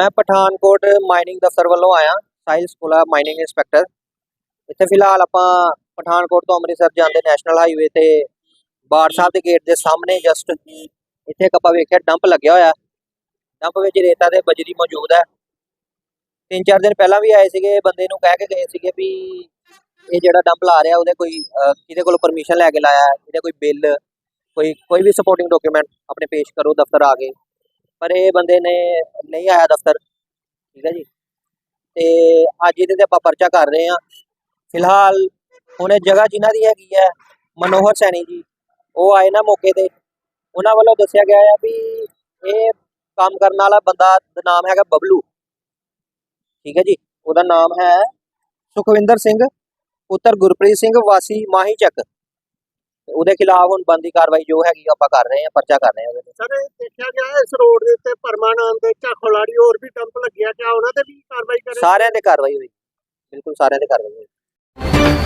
ਮੈਂ ਪਠਾਨਕੋਟ ਮਾਈਨਿੰਗ ਦਫ਼ਤਰ ਵੱਲੋਂ ਆਇਆ, ਸਾਹਿਲ ਸਕੂਲਾ ਮਾਈਨਿੰਗ ਇੰਸਪੈਕਟਰ ਇੱਥੇ ਫਿਲਹਾਲ ਆਪਾਂ ਪਠਾਨਕੋਟ ਤੋਂ ਅੰਮ੍ਰਿਤਸਰ ਜਾਂਦੇ ਨੈਸ਼ਨਲ ਹਾਈਵੇ ਤੇ ਬਾੜ ਸਾਹਿਬ ਦੇ ਗੇਟ ਦੇ ਸਾਹਮਣੇ ਜਸਟ ਇੱਥੇ ਇੱਕ ਆਪਾਂ ਵੇਖਿਆ ਡੰਪ ਲੱਗਿਆ ਹੋਇਆ। ਡੰਪ ਵਿੱਚ ਰੇਤਾ ਤੇ ਬਜਰੀ ਮੌਜੂਦ ਹੈ। ਤਿੰਨ ਚਾਰ ਦਿਨ ਪਹਿਲਾਂ ਵੀ ਆਏ ਸੀਗੇ, ਬੰਦੇ ਨੂੰ ਕਹਿ ਕੇ ਗਏ ਸੀਗੇ ਵੀ ਇਹ ਜਿਹੜਾ ਡੰਪ ਲਾ ਰਿਹਾ, ਉਹਦੇ ਕੋਈ ਕਿਹਦੇ ਕੋਲ ਪਰਮਿਸ਼ਨ ਲੈ ਕੇ ਲਾਇਆ, ਇਹਦੇ ਕੋਈ ਬਿੱਲ ਕੋਈ ਕੋਈ ਵੀ ਸਪੋਰਟਿੰਗ ਡਾਕੂਮੈਂਟ ਆਪਣੇ ਪੇਸ਼ ਕਰੋ, ਦਫ਼ਤਰ ਆ ਕੇ। ਪਰ ਇਹ ਬੰਦੇ ਨੇ ਨਹੀਂ ਆਇਆ ਦਫ਼ਤਰ, ਠੀਕ ਹੈ ਜੀ। ਤੇ ਅੱਜ ਇਹਦੇ ਤੇ ਆਪਾਂ ਪਰਚਾ ਕਰ ਰਹੇ ਹਾਂ। ਫਿਲਹਾਲ ਹੁਣ ਇਹ ਜਗ੍ਹਾ ਜਿਨ੍ਹਾਂ ਦੀ ਹੈਗੀ ਹੈ, ਮਨੋਹਰ ਸੈਣੀ ਜੀ, ਉਹ ਆਏ ਨਾ ਮੌਕੇ ਤੇ। ਉਹਨਾਂ ਵੱਲੋਂ ਦੱਸਿਆ ਗਿਆ ਹੈ ਵੀ ਇਹ ਕੰਮ ਕਰਨ ਵਾਲਾ ਬੰਦਾ ਦਾ ਨਾਮ ਹੈਗਾ ਬਬਲੂ। ਠੀਕ ਹੈ ਜੀ, ਉਹਦਾ ਨਾਮ ਹੈ ਸੁਖਵਿੰਦਰ ਸਿੰਘ, ਪੁੱਤਰ ਗੁਰਪ੍ਰੀਤ ਸਿੰਘ, ਵਾਸੀ ਮਾਹੀ ਚੱਕ। ਉਹਦੇ ਖਿਲਾਫ ਹੁਣ ਬੰਦੀ ਕਾਰਵਾਈ ਜੋ ਹੈਗੀ ਉਹ ਆਪਾਂ ਕਰ ਰਹੇ ਹਾਂ, ਪਰਚਾ ਕਰ ਰਹੇ ਹਾਂ ਉਹਦੇ ਸਰ ਇਹ ਦੇਖਿਆ ਗਿਆ ਇਸ ਰੋਡ ਦੇ ਉੱਤੇ ਪਰਮਾਨੰਦ ਝਾਖੋਲਾੜੀ ਹੋਰ ਵੀ ਡੰਪ ਲੱਗਿਆ ਕਿਆ ਉਹਨਾਂ ਤੇ ਵੀ ਕਾਰਵਾਈ ਕਰੇ। ਸਾਰਿਆਂ ਤੇ ਕਾਰਵਾਈ ਹੋਈ। ਬਿਲਕੁਲ ਸਾਰਿਆਂ ਤੇ ਕਾਰਵਾਈ ਹੋਈ।